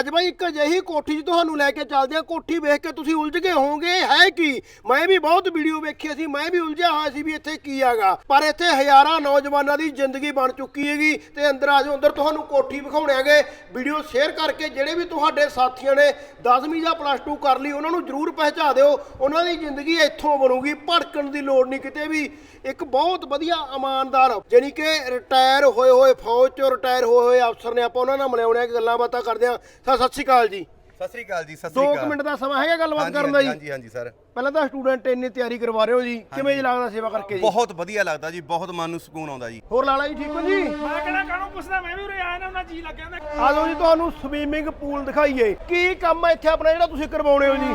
ਅੱਜ ਬਾਈ ਇੱਕ ਅਜਿਹੀ ਕੋਠੀ 'ਚ ਤੁਹਾਨੂੰ ਲੈ ਕੇ ਚੱਲਦੇ ਆ ਕੋਠੀ ਵੇਖ ਕੇ ਤੁਸੀਂ ਉਲਝ ਗਏ ਹੋਵੋਗੇ। ਹੈ ਕੀ? ਮੈਂ ਵੀ ਬਹੁਤ ਵੀਡੀਓ ਵੇਖੀ ਸੀ, ਮੈਂ ਵੀ ਉਲਝਿਆ ਹੋਇਆ ਸੀ ਵੀ ਇੱਥੇ ਕੀ ਹੈਗਾ। ਪਰ ਇੱਥੇ ਹਜ਼ਾਰਾਂ ਨੌਜਵਾਨਾਂ ਦੀ ਜ਼ਿੰਦਗੀ ਬਣ ਚੁੱਕੀ ਹੈਗੀ ਤੇ ਅੰਦਰ ਆ ਜਾਓ, ਅੰਦਰ ਤੁਹਾਨੂੰ ਕੋਠੀ ਵਿਖਾਉਣਾਂਗੇ ਵੀਡੀਓ ਸ਼ੇਅਰ ਕਰਕੇ ਜਿਹੜੇ ਵੀ ਤੁਹਾਡੇ ਸਾਥੀਆਂ ਨੇ 10ਵੀਂ ਜਾਂ ਪਲੱਸ 2 ਕਰ ਲਈ, ਉਹਨਾਂ ਨੂੰ ਜਰੂਰ ਪਹਿਚਾ ਦਿਓ। ਉਹਨਾਂ ਦੀ ਜ਼ਿੰਦਗੀ ਇੱਥੋਂ ਬਣੂਗੀ, ਭੜਕਣ ਦੀ ਲੋੜ ਨਹੀਂ ਕਿਤੇ ਵੀ। ਇੱਕ ਬਹੁਤ ਵਧੀਆ ਇਮਾਨਦਾਰ, ਜਾਣੀ ਕਿ ਰਿਟਾਇਰ ਹੋਏ ਹੋਏ ਫੌਜ ਚੋਂ ਰਿਟਾਇਰ ਹੋਏ ਹੋਏ ਅਫਸਰ ਨੇ ਆਪਾਂ ਉਹਨਾਂ ਨਾਲ ਮਿਲਾਉਣੇ ਆ ਗੱਲਾਂ ਬਾਤਾਂ ਕਰਦੇ ਆ ਸਰ ਸਤਿ ਸ਼੍ਰੀ ਅਕਾਲ ਜੀ। ਸਤਿ ਸ੍ਰੀ ਅਕਾਲ ਜੀ ਸਤਿ 2 ਸ੍ਰੀ ਅਕਾਲ। ਮਿੰਟ ਦਾ ਸਮਾਂ ਹੈਗਾ ਗੱਲਬਾਤ ਕਰਨ ਦਾ ਜੀ? ਹਾਂਜੀ ਹਾਂਜੀ ਸਰ। ਪਹਿਲਾਂ ਤਾਂ ਸਟੂਡੈਂਟ ਇੰਨੀ ਤਿਆਰੀ ਕਰਵਾ ਰਹੇ ਹੋ ਜੀ ਕਿਵੇਂ ਜੀ ਲੱਗਦਾ ਸੇਵਾ ਕਰਕੇ ਜੀ? ਬਹੁਤ ਵਧੀਆ ਲੱਗਦਾ ਜੀ ਬਹੁਤ ਮਨ ਨੂੰ ਸਕੂਨ ਆਉਂਦਾ ਜੀ। ਹੋਰ ਲਾਲਾ ਜੀ ਠੀਕ ਹੋ ਜੀ? ਮੈਂ ਕਿਹੜਾ ਕਾਹਨੂੰ ਪੁੱਛਦਾ ਮੈਂ ਵੀ ਉਰੇ ਆਇਆ ਨਾ ਉਹਨਾਂ ਜੀ ਲੱਗਿਆ ਹੁੰਦਾ ਆ ਜਾਓ ਜੀ ਤੁਹਾਨੂੰ ਸਵੀਮਿੰਗ ਪੂਲ ਦਿਖਾਈਏ। ਕੀ ਕੰਮ ਹੈ ਇੱਥੇ ਆਪਣਾ ਜਿਹੜਾ ਤੁਸੀਂ ਕਰਵਾਉਣੇ ਹੋ ਜੀ?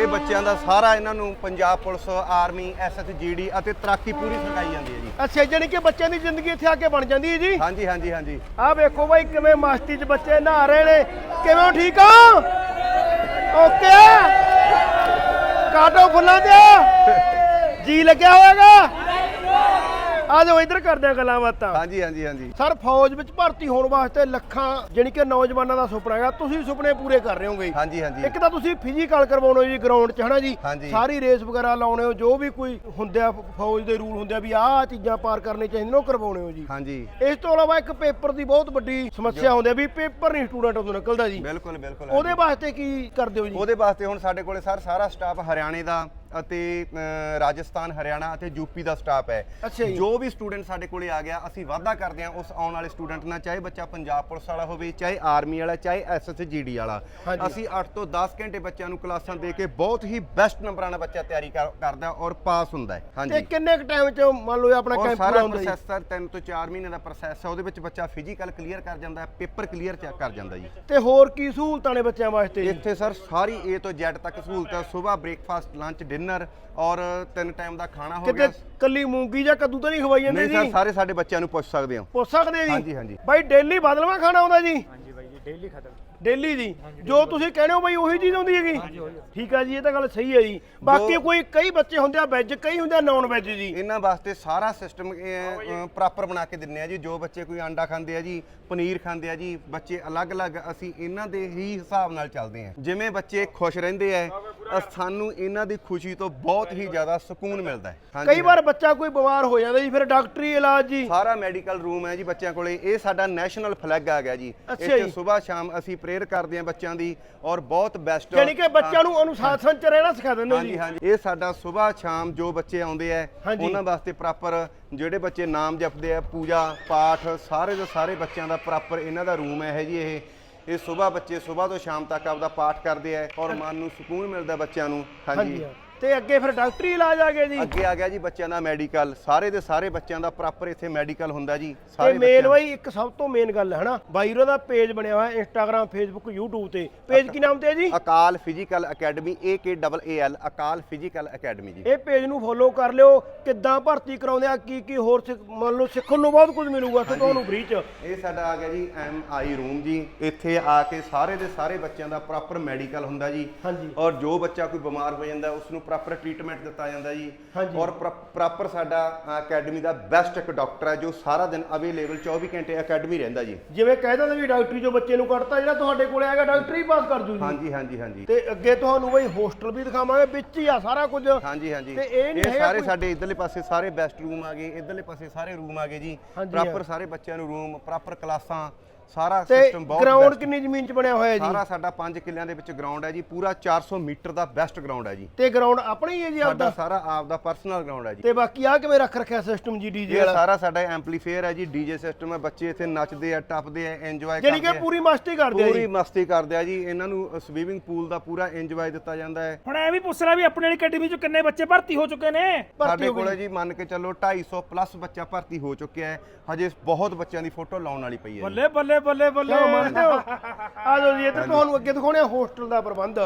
ਇਹ ਬੱਚਿਆਂ ਦਾ ਸਾਰਾ ਇਹਨਾਂ ਨੂੰ ਪੰਜਾਬ ਪੁਲਿਸ ਆਰਮੀ ਐਸਐਸਜੀਡੀ ਅਤੇ ਤਰਾਕੀ ਪੂਰੀ ਸਿਖਾਈ ਜਾਂਦੀ ਹੈ ਜੀ। ਅੱਛਾ ਜਾਣੀ ਕਿ ਬੱਚਿਆਂ ਦੀ ਜ਼ਿੰਦਗੀ ਇੱਥੇ ਆ ਕੇ ਬਣ ਜਾਂਦੀ ਹੈ ਜੀ? ਹਾਂਜੀ ਹਾਂਜੀ ਹਾਂਜੀ। ਆਹ ਵੇਖੋ ਬਾਈ ਕਿਵੇਂ ਮਸਤੀ 'ਚ ਬੱਚੇ ਨਹਾ ਰਹੇ ਨੇ। ਕਿਵੇਂ ਹੋ, ਠੀਕ ਹੋ? ਓਕੇ? ਕਾਟੋ ਫੁੱਲਾਂ ਤੇ ਜੀ ਲੱਗਿਆ ਹੋਏਗਾ? ਆ ਜਾਓ ਇੱਧਰ ਕਰਦੇ ਆ ਗੱਲਾਂ ਬਾਤਾਂ। ਹਾਂਜੀ ਹਾਂਜੀ ਹਾਂਜੀ। ਸਰ ਫੌਜ ਵਿੱਚ ਭਰਤੀ ਹੋਣ ਵਾਸਤੇ ਲੱਖਾਂ ਜਾਣੀ ਕਿ ਨੌਜਵਾਨਾਂ ਦਾ ਸੁਪਨਾ ਹੈਗਾ। ਤੁਸੀਂ ਸੁਪਨੇ ਪੂਰੇ ਕਰ ਰਹੇ ਹੋਗੇ। ਹਾਂਜੀ ਹਾਂਜੀ। ਇੱਕ ਤਾਂ ਤੁਸੀਂ ਫਿਜ਼ੀਕਲ ਕਰਵਾਉਣੇ ਜੀ ਗਰਾਊਂਡ 'ਚ ਹਨਾ ਜੀ। ਸਾਰੀ ਰੇਸ ਵਗੈਰਾ ਲਾਉਣੇ ਹੋ ਜੋ ਵੀ ਕੋਈ ਹੁੰਦੇ ਆ ਫੌਜ ਦੇ ਰੂਲ ਹੁੰਦੇ ਆ ਵੀ ਆਹ ਚੀਜ਼ਾਂ ਪਾਰ ਕਰਨੇ ਚਾਹੀਦੀਆਂ ਨੇ ਉਹ ਕਰਵਾਉਣੇ ਹੋ ਜੀ। ਹਾਂਜੀ। ਇਸ ਤੋਂ ਇਲਾਵਾ ਇੱਕ ਪੇਪਰ ਦੀ ਬਹੁਤ ਵੱਡੀ ਸਮੱਸਿਆ ਹੁੰਦੀ ਹੈ ਵੀ ਪੇਪਰ ਨਹੀਂ ਸਟੂਡੈਂਟ ਤੋਂ ਨਿਕਲਦਾ ਜੀ। ਬਿਲਕੁਲ ਬਿਲਕੁਲ ਉਹਦੇ ਵਾਸਤੇ ਕੀ ਕਰਦੇ ਹੋ ਜੀ? ਉਹਦੇ ਵਾਸਤੇ ਹੁਣ ਸਾਡੇ ਕੋਲੇ ਸਰ ਸਾਰਾ ਸਟਾਫ ਹਰਿਆਣੇ ਦਾ ਅਤੇ ਰਾਜਸਥਾਨ ਹਰਿਆਣਾ ਅਤੇ ਯੂਪੀ ਦਾ ਸਟਾਫ ਹੈ। ਜੀ। ਵੀ ਸਟੂਡੈਂਟ ਸਾਡੇ ਕੋਲੇ ਆ ਗਿਆ ਅਸੀਂ ਵਾਅਦਾ ਕਰਦੇ ਹਾਂ ਉਸ ਆਉਣ ਵਾਲੇ ਸਟੂਡੈਂਟ ਨਾਲ ਚਾਹੇ ਬੱਚਾ ਪੰਜਾਬ ਪੁਲਿਸ ਵਾਲਾ ਹੋਵੇ ਚਾਹੇ ਆਰਮੀ ਵਾਲਾ ਚਾਹੇ ਐਸਐਸਜੀਡੀ ਵਾਲਾ। ਅਸੀਂ 8 ਤੋਂ 10 ਘੰਟੇ ਬੱਚਿਆਂ ਨੂੰ ਕਲਾਸਾਂ ਦੇ ਕੇ ਬਹੁਤ ਹੀ ਬੈਸਟ ਨੰਬਰਾਂ ਨਾਲ ਬੱਚਾ ਤਿਆਰੀ ਕਰ- ਕਰਦਾ ਔਰ ਪਾਸ ਹੁੰਦਾ ਹੈ। ਤੇ ਹਾਂਜੀ ਕਿੰਨੇ ਕੁ ਟਾਈਮ 'ਚ ਮੰਨ ਲਓ ਆਪਣਾ ਕੈਂਪ ਪੂਰਾ ਹੁੰਦਾ ਪ੍ਰੋਸੈਸ ਸਰ 3 ਤੋਂ 4 ਮਹੀਨੇ ਦਾ ਪ੍ਰੋਸੈਸ ਹੈ ਉਹਦੇ ਵਿੱਚ ਬੱਚਾ ਫਿਜ਼ੀਕਲ ਕਲੀਅਰ ਕਰ ਜਾਂਦਾ ਹੈ ਪੇਪਰ ਕਲੀਅਰ ਚੈੱਕ ਕਰ ਜਾਂਦਾ ਜੀ। ਤੇ ਹੋਰ ਕੀ ਸਹੂਲਤਾਂ ਨੇ ਬੱਚਿਆਂ ਵਾਸਤੇ ਇੱਥੇ ਸਰ ਸਾਰੀ A ਤੋਂ Z ਤੱਕ ਸਹੂਲਤ ਹੈ ਸਵੇਰ ਬ੍ਰੇਕਫਾਸਟ ਲੰਚ ਡਿਨਰ ਔਰ ਤਿੰਨ ਟਾਈਮ ਦਾ ਖਾਣਾ ਹੋ ਗਿਆ। ਕਿਤੇ ਕੱਲੀ ਮੂੰਗੀ ਜਾਂ ਕੱਦੂ ਤਾਂ ਨਹੀਂ ਖਵਾਈ ਜਾਂਦੇ ਨਹੀਂ ਸਰ ਜੀ? ਸਾਰੇ ਸਾਡੇ ਬੱਚਿਆਂ ਨੂੰ ਪੁੱਛ ਸਕਦੇ ਹੋ। ਪੁੱਛ ਸਕਦੇ ਜੀ? ਹਾਂਜੀ, ਹਾਂਜੀ। ਬਾਈ ਡੇਲੀ ਬਦਲਵਾ ਖਾਣਾ ਆਉਂਦਾ ਜੀ? ਹਾਂਜੀ ਬਾਈ ਜੀ ਡੇਲੀ ਖਤਮ। ਡੇਲੀ ਜੀ? ਜੋ ਤੁਸੀਂ ਕਹਿੰਦੇ ਹੋ ਬਾਈ ਉਹੀ ਚੀਜ਼ ਆਉਂਦੀ ਹੈਗੀ। ਠੀਕ ਆ ਜੀ ਇਹ ਤਾਂ ਗੱਲ ਸਹੀ ਹੈ ਜੀ। ਬਾਕੀ ਕੋਈ ਕਈ ਬੱਚੇ ਹੁੰਦੇ ਆ ਵੈਜ ਕਈ ਹੁੰਦੇ ਆ ਨਾਨ ਵੈਜ ਜੀ। ਇਹਨਾਂ ਵਾਸਤੇ ਸਾਰਾ ਸਿਸਟਮ ਪ੍ਰੋਪਰ ਬਣਾ ਕੇ ਦਿੰਨੇ ਆ ਜੀ। ਜੋ ਬੱਚੇ ਕੋਈ ਅੰਡਾ ਖਾਂਦੇ ਆ ਜੀ ਪਨੀਰ ਖਾਂਦੇ ਆ ਜੀ ਬੱਚੇ ਅਲੱਗ-ਅਲੱਗ ਅਸੀਂ ਇਹਨਾਂ ਦੇ ਹੀ ਹਿਸਾਬ ਨਾਲ ਚੱਲਦੇ ਆ। ਜਿਵੇਂ ਬੱਚੇ ਖੁਸ਼ ਰਹਿੰਦੇ ਆ ਅ, ਸਾਨੂੰ ਇਹਨਾਂ ਦੀ ਖੁਸ਼ੀ ਤੋਂ ਬਹੁਤ ਹੀ ਜ਼ਿਆਦਾ ਸਕੂਨ ਮਿਲਦਾ ਹੈ। ਹਾਂਜੀ, ਕਈ ਵਾਰ ਬੱਚਾ ਕੋਈ ਬਿਮਾਰ ਹੋ ਜਾਂਦਾ ਜੀ ਫਿਰ ਡਾਕਟਰੀ ਇਲਾਜ ਜੀ। ਸਾਰਾ ਮੈਡੀਕਲ ਰੂਮ ਹੈ ਜੀ ਬੱਚਿਆਂ ਕੋਲੇ। ਇਹ ਸਾਡਾ ਨੈਸ਼ਨਲ ਫਲੈਗ ਆ ਗਿਆ ਜੀ। ਅੱਛਾ ਇੱਥੇ ਜੀ। ਸਵੇਰ ਸ਼ਾਮ ਅਸੀਂ ਪ੍ਰੇਅਰ ਕਰਦੇ ਹਾਂ ਬੱਚਿਆਂ ਦੀ ਔਰ ਬਹੁਤ ਬੈਸਟ ਯਾਨੀ ਕਿ ਬੱਚਿਆਂ ਨੂੰ ਅਨੁਸ਼ਾਸਨ ਚ ਰਹਿਣਾ ਸਿਖਾ ਦਿੰਦੇ ਹੋ ਹਾਂਜੀ ਜੀ। ਹਾਂਜੀ ਇਹ ਸਾਡਾ ਸਵੇਰ ਸ਼ਾਮ ਜੋ ਬੱਚੇ ਆਉਂਦੇ ਆ ਹਾਂਜੀ। ਉਹਨਾਂ ਵਾਸਤੇ ਪ੍ਰੋਪਰ ਜਿਹੜੇ ਬੱਚੇ ਨਾਮ ਜਪਦੇ ਆ ਪੂਜਾ ਪਾਠ ਸਾਰੇ ਦੇ ਸਾਰੇ ਬੱਚਿਆਂ ਦਾ ਪ੍ਰੋਪਰ ਇਹਨਾਂ ਦਾ ਰੂਮ ਹੈ ਜੀ ਇਹ। ਇਹ ਸਵੇਰ ਬੱਚੇ ਸਵੇਰ ਤੋਂ ਸ਼ਾਮ ਤੱਕ ਆਪਦਾ ਪਾਠ ਕਰਦੇ ਆ ਔਰ ਮਨ ਨੂੰ ਸਕੂਨ ਮਿਲਦਾ ਬੱਚਿਆਂ ਨੂੰ। ਹਾਂਜੀ। ਤੇ ਅੱਗੇ ਫਿਰ ਡਾਕਟਰੀ ਇਲਾਜ ਆ ਗਿਆ ਜੀ। ਅੱਗੇ ਆ ਗਿਆ ਜੀ ਬੱਚਿਆਂ ਦਾ ਮੈਡੀਕਲ। ਸਾਰੇ ਦੇ ਸਾਰੇ ਬੱਚਿਆਂ ਦਾ ਪ੍ਰੋਪਰ ਇੱਥੇ ਮੈਡੀਕਲ ਹੁੰਦਾ ਜੀ। ਤੇ ਸਾਰੇ ਮੇਨ ਬੱਚਿਆਂ ਬਾਈ ਇੱਕ ਸਭ ਤੋਂ ਮੇਨ ਗੱਲ ਹੈ ਹਨਾ। ਬਾਈਰੋ ਦਾ ਪੇਜ ਬਣਿਆ ਹੋਇਆ ਇੰਸਟਾਗ੍ਰam ਫੇਸਬੁੱਕ YouTube ਤੇ। ਪੇਜ ਕੀ ਨਾਮ ਤੇ ਹੈ ਜੀ? Akal physical academy A K double A L Akal physical academy ਜੀ। ਇਹ ਪੇਜ ਨੂੰ ਫੋਲੋ ਕਰ ਲਿਓ। ਕਿੱਦਾਂ ਭਰਤੀ ਕਰਾਉਂਦੇ ਆ ਕੀ ਕੀ ਹੋਰ ਸਿੱਖ- ਮੰਨ ਲਓ ਸਿੱਖਣ ਨੂੰ ਬਹੁਤ ਕੁਝ ਮਿਲੂਗਾ ਇੱਥੇ ਤੁਹਾਨੂੰ ਫ੍ਰੀ ਚ। ਇਹ ਸਾਡਾ ਆ ਗਿਆ ਜੀ ਐਮ ਆਈ ਰੂਮ ਜੀ। ਇੱਥੇ ਆ ਕੇ ਸਾਰੇ ਦੇ ਸਾਰੇ ਬੱਚਿਆਂ ਦਾ ਪ੍ਰੋਪਰ ਮੈਡੀਕਲ ਹੁੰਦਾ ਜੀ। ਹਾਂਜੀ। ਔਰ ਜੋ ਬੱਚਾ ਕੋਈ ਬਿਮਾਰ ਹੋ ਜਾਂਦਾ ਉਸ ਨੂੰ ਪ੍ਰੋਪਰ ਟ੍ਰੀਟਮੈਂਟ ਦਿੱਤਾ ਜਾਂਦਾ ਜੀ। ਔਰ ਪ੍ਰੋਪਰ ਸਾਡਾ ਅਕੈਡਮੀ ਦਾ ਬੈਸਟ ਇੱਕ ਡਾਕਟਰ ਹੈ ਜੋ ਸਾਰਾ ਦਿਨ ਅਵੇਲੇਬਲ 24 ਘੰਟੇ ਅਕੈਡਮੀ ਰਹਿੰਦਾ ਜੀ। ਜਿਵੇਂ ਕਹਿ ਦਿੰਦੇ ਵੀ ਡਾਕਟਰੀ ਜੋ ਬੱਚੇ ਨੂੰ ਕੱਢਤਾ ਜਿਹੜਾ ਤੁਹਾਡੇ ਕੋਲੇ ਆਏਗਾ ਡਾਕਟਰੀ ਪਾਸ ਕਰ ਜੂ ਜੀ। ਹਾਂਜੀ ਹਾਂਜੀ ਹਾਂਜੀ। ਤੇ ਅੱਗੇ ਤੁਹਾਨੂੰ ਬਈ ਹੋਸਟਲ ਵੀ ਦਿਖਾਵਾਂਗੇ ਵਿੱਚ ਹੀ ਆ ਸਾਰਾ ਕੁਝ। ਹਾਂਜੀ ਹਾਂਜੀ। ਤੇ ਇਹ ਨਹੀਂ ਸਾਰੇ ਸਾਡੇ ਇਧਰਲੇ ਪਾਸੇ ਸਾਰੇ ਬੈਸਟ ਰੂਮ ਆ ਗਏ ਇਧਰਲੇ ਪਾਸੇ ਸਾਰੇ ਰੂਮ ਆ ਗਏ ਜੀ। ਪ੍ਰੋਪਰ। ਸਾਰੇ ਬੱਚਿਆਂ ਨੂੰ ਰੂਮ ਪ੍ਰੋਪਰ ਕਲਾਸਾਂ ਸਾਰਾ ਸਿਸਟਮ ਬਹੁਤ ਗਰਾਊਂਡ ਕਿੰਨੀ ਜ਼ਮੀਨ 'ਚ ਬਣਿਆ ਹੋਇਆ ਜੀ? ਸਾਰਾ ਸਾਡਾ 5 ਕਿੱਲਿਆਂ ਦੇ ਵਿੱਚ ਗਰਾਊਂਡ ਹੈ ਜੀ ਪੂਰਾ 400 ਮੀਟਰ ਦਾ ਬੈਸਟ ਗਰਾਊਂਡ ਹੈ ਜੀ। ਤੇ ਗਰਾਊਂਡ ਆਪਣਾ ਹੀ ਹੈ ਜੀ ਸਾਡਾ ਆਪਦਾ? ਸਾਰਾ ਆਪ ਦਾ ਪਰਸਨਲ ਗਰਾਊਂਡ ਹੈ ਜੀ। ਤੇ ਬਾਕੀ ਆ ਕਿਵੇਂ ਰੱਖ ਰੱਖਿਆ ਸਿਸਟਮ ਜੀ ਡੀਜੇ ਇਹ ਵਾਲਾ? ਸਾਰਾ ਸਾਡਾ ਐਂਪਲੀਫਾਇਰ ਹੈ ਜੀ ਡੀਜੇ ਸਿਸਟਮ ਹੈ ਬੱਚੇ ਇੱਥੇ ਨੱਚਦੇ ਆ ਟੱਪਦੇ ਆ ਇੰਜੋਏ ਜਿਹੜੀ ਕਰਦੇ ਕਿ ਆ। ਪੂਰੀ ਮਸਤੀ ਕਰਦੇ ਆ ਪੂਰੀ ਜੀ ਮਸਤੀ ਕਰਦੇ ਆ ਜੀ ਇਹਨਾਂ ਨੂੰ ਸਵੀਮਿੰਗ ਪੂਲ ਦਾ ਪੂਰਾ ਇੰਜੋਏ ਦਿੱਤਾ ਜਾਂਦਾ ਹੈ। ਹੁਣ ਐ ਵੀ ਪੁੱਛਣਾ ਵੀ ਆਪਣੇ ਵਾਲੀ ਅਕੈਡਮੀ ਚ ਕਿੰਨੇ ਬੱਚੇ ਭਰਤੀ ਹੋ ਚੁੱਕੇ ਨੇ? ਸਾਡੇ। ਕੋਲੇ ਜੀ। ਮੰਨ ਕੇ ਚੱਲੋ 250 ਪਲੱਸ ਬੱਚਾ ਭਰਤੀ ਹੋ ਚੁੱਕਿਆ ਹੈ। ਹਜੇ ਬਹੁਤ ਬੱਚਿਆਂ ਦੀ ਫੋਟੋ ਲਾਉਣ ਵਾਲੀ ਪਈ ਹੈ ਜੀ। ਬੱਲੇ ਬੱਲੇ ਬੱਲੇ ਬੱਲੇ ਲਓ ਮੰਨਦੇ ਹੋ ਆ ਜਾਓ ਜੀ ਇੱਧਰ ਤੁਹਾਨੂੰ ਅੱਗੇ ਦਿਖਾਉਣੇ ਹੋਸਟਲ ਦਾ ਪ੍ਰਬੰਧ।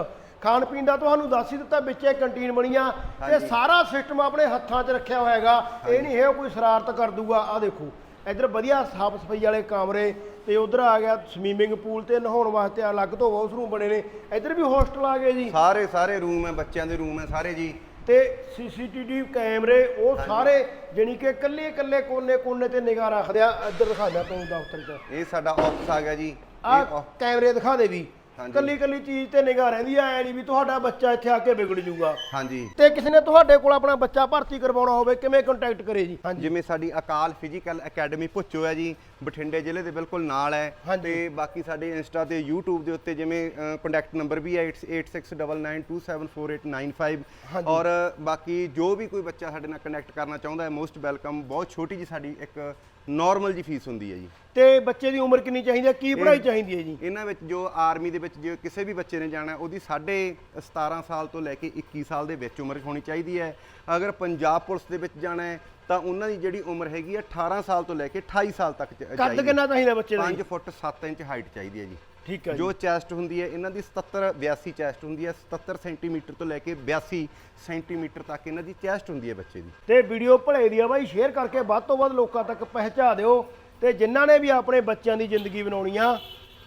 ਖਾਣ ਪੀਣ ਦਾ ਤੁਹਾਨੂੰ ਦੱਸ ਹੀ ਦਿੱਤਾ ਵਿੱਚ ਇਹ ਕੰਟੀਨ ਬਣੀ ਆ। ਤੇ ਸਾਰਾ ਸਿਸਟਮ ਆਪਣੇ ਹੱਥਾਂ 'ਚ ਰੱਖਿਆ ਹੋਇਆ ਹੈਗਾ ਇਹ ਨਹੀਂ ਹੈ ਕੋਈ ਸ਼ਰਾਰਤ ਕਰ ਦੂਗਾ। ਆ ਦੇਖੋ ਇੱਧਰ ਵਧੀਆ ਸਾਫ਼ ਸਫ਼ਾਈ ਵਾਲੇ ਕਮਰੇ ਤੇ ਉਧਰ ਆ ਗਿਆ ਸਵੀਮਿੰਗ ਪੂਲ ਤੇ ਨਹਾਉਣ ਵਾਸਤੇ ਅਲੱਗ ਤੋਂ ਵਾਸ਼ਰੂਮ ਬਣੇ ਨੇ। ਇੱਧਰ ਵੀ ਹੋਸਟਲ ਆ ਗਏ ਜੀ। ਸਾਰੇ ਸਾਰੇ ਰੂਮ ਹੈ ਬੱਚਿਆਂ ਦੇ ਰੂਮ ਹੈ ਸਾਰੇ ਜੀ। ਤੇ ਸੀਸੀਟੀਵੀ ਕੈਮਰੇ ਉਹ ਸਾਰੇ ਜਾਣੀ ਕਿ ਇਕੱਲੇ ਇਕੱਲੇ ਕੋਨੇ ਕੋਨੇ ਤੇ ਨਿਗਾਹ ਰੱਖਦੇ ਆ। ਇੱਧਰ ਦਿਖਾ ਦਿਆ ਤੂੰ ਦਫ਼ਤਰ 'ਚ। ਇਹ ਸਾਡਾ ਆਫਿਸ ਆ ਗਿਆ ਜੀ। ਆ ਕੈਮਰੇ ਦਿਖਾ ਦੇ ਵੀ। ਕੱਲੀ ਕੱਲੀ ਚੀਜ਼ ਤੇ ਨਿਗਾਹ ਰਹਿੰਦੀ ਆ ਐ ਨਹੀਂ ਵੀ ਤੁਹਾਡਾ ਬੱਚਾ ਇੱਥੇ ਆ ਕੇ ਵਿਗੜ ਜੂਗਾ। ਹਾਂਜੀ। ਤੇ ਕਿਸੇ ਨੇ ਤੁਹਾਡੇ ਕੋਲ ਆਪਣਾ ਬੱਚਾ ਭਰਤੀ ਕਰਵਾਉਣਾ ਹੋਵੇ ਕਿਵੇਂ ਕੰਟੈਕਟ ਕਰੇ ਜੀ? ਜਿਵੇਂ ਸਾਡੀ ਅਕਾਲ ਫਿਜ਼ੀਕਲ ਅਕੈਡਮੀ ਭੁੱਚੋ ਹੈ ਜੀ ਬਠਿੰਡੇ ਜ਼ਿਲ੍ਹੇ ਦੇ ਬਿਲਕੁਲ ਨਾਲ ਹੈ। ਹਾਂਜੀ। ਤੇ ਬਾਕੀ ਸਾਡੇ ਇੰਸਟਾ ਤੇ YouTube ਦੇ ਉੱਤੇ ਜਿਵੇਂ ਕੰਟੈਕਟ ਨੰਬਰ ਵੀ ਹੈ 8699274895 ਔਰ ਬਾਕੀ ਜੋ ਵੀ ਕੋਈ ਬੱਚਾ ਸਾਡੇ ਨਾਲ ਕਨੈਕਟ ਕਰਨਾ ਚਾਹੁੰਦਾ ਹੈ ਮੋਸਟ ਵੈਲਕਮ ਬਹੁਤ ਛੋਟੀ ਜੀ ਸਾਡੀ ਇੱਕ ਨਾਰਮਲ ਜੀ ਫੀਸ ਹੁੰਦੀ ਹੈ ਜੀ। ਤੇ ਬੱਚੇ ਦੀ ਉਮਰ ਕਿੰਨੀ ਚਾਹੀਦੀ ਹੈ? ਕੀ ਪੜ੍ਹਾਈ ਚਾਹੀਦੀ ਹੈ ਜੀ? ਇਹਨਾਂ ਵਿੱਚ ਜੋ ਆਰਮੀ ਦੇ ਵਿੱਚ ਜੇ ਕਿਸੇ ਵੀ ਬੱਚੇ ਨੇ ਜਾਣਾ ਹੈ, ਉਹਦੀ ਸਾਢੇ 17 ਸਾਲ ਤੋਂ ਲੈ ਕੇ 21 ਸਾਲ ਦੇ ਵਿੱਚ ਉਮਰ ਹੋਣੀ ਚਾਹੀਦੀ ਹੈ। ਅਗਰ ਪੰਜਾਬ ਪੁਲਿਸ ਦੇ ਵਿੱਚ ਜਾਣਾ ਹੈ ਤਾਂ ਉਹਨਾਂ ਦੀ ਜਿਹੜੀ ਉਮਰ ਹੈਗੀ ਹੈ 18 ਸਾਲ ਤੋਂ ਲੈ ਕੇ 28 ਸਾਲ ਤੱਕ ਕੱਦ ਚਾਹੀਦੀ ਕਿੰਨਾ ਚਾਹੀਦਾ ਬੱਚੇ ਦਾ 5 ਜੀ? ਫੁੱਟ 7 ਇੰਚ ਹਾਈਟ ਚਾਹੀਦੀ ਹੈ ਜੀ। ਠੀਕ ਹੈ ਜੀ ਚੈਸਟ ਹੁੰਦੀ ਹੈ ਇਹਨਾਂ ਦੀ 77 82 ਚੈਸਟ ਹੁੰਦੀ ਹੈ 77 ਸੈਂਟੀਮੀਟਰ ਤੋਂ ਲੈ ਕੇ 82 ਸੈਂਟੀਮੀਟਰ ਤੱਕ ਇਹਨਾਂ ਦੀ ਚੈਸਟ ਹੁੰਦੀ ਹੈ ਬੱਚੇ ਦੀ। ਤੇ ਵੀਡੀਓ ਭਲੇ ਦੀ ਆ ਬਾਈ ਸ਼ੇਅਰ ਕਰਕੇ ਵੱਧ ਤੋਂ ਵੱਧ ਲੋਕਾਂ ਤੱਕ ਪਹੁੰਚਾ ਦਿਓ ਤੇ ਜਿਨ੍ਹਾਂ ਨੇ ਵੀ ਆਪਣੇ ਬੱਚਿਆਂ ਦੀ ਜ਼ਿੰਦਗੀ ਬਣਾਉਣੀ ਆ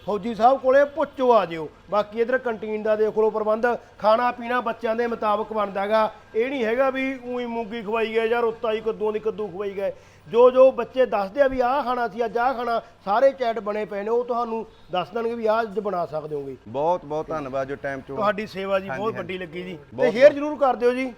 ਫੌਜੀ ਸਾਹਿਬ ਕੋਲੇ ਪੁੱਛੋ ਆ ਜਿਓ। ਬਾਕੀ ਇਧਰ ਕੰਟੀਨ ਦਾ ਦੇਖ ਲਓ ਪ੍ਰਬੰਧ। ਖਾਣਾ ਪੀਣਾ ਬੱਚਿਆਂ ਦੇ ਮੁਤਾਬਕ ਬਣਦਾਗਾ ਇਹ ਨਹੀਂ ਹੈਗਾ ਵੀ ਉਹੀ ਮੂੰਗੀ ਖਵਾਈ ਗਏ ਜਾਂ ਰੋਤਾ ਹੀ ਕੱਦੂਆਂ ਦੀ ਕੱਦੂ ਖਵਾਈ ਗਏ। ਜੋ ਜੋ ਬੱਚੇ ਦੱਸਦੇ ਆ ਵੀ ਆਹ ਖਾਣਾ ਸੀ ਅੱਜ ਆਹ ਖਾਣਾ ਸਾਰੇ ਚੈਟ ਬਣੇ ਪਏ ਨੇ ਉਹ ਤੁਹਾਨੂੰ ਦੱਸ ਦੇਣਗੇ ਵੀ ਆਹ ਅੱਜ ਬਣਾ ਸਕਦੇ ਹੋਗੇ। ਬਹੁਤ ਬਹੁਤ ਧੰਨਵਾਦ ਜੋ ਟਾਈਮ ਚੋਂ ਤੁਹਾਡੀ ਸੇਵਾ ਜੀ ਬਹੁਤ। ਵੱਡੀ ਲੱਗੀ ਜੀ। ਤੇ ਸ਼ੇਅਰ ਜ਼ਰੂਰ ਕਰ ਦਿਓ ਜੀ।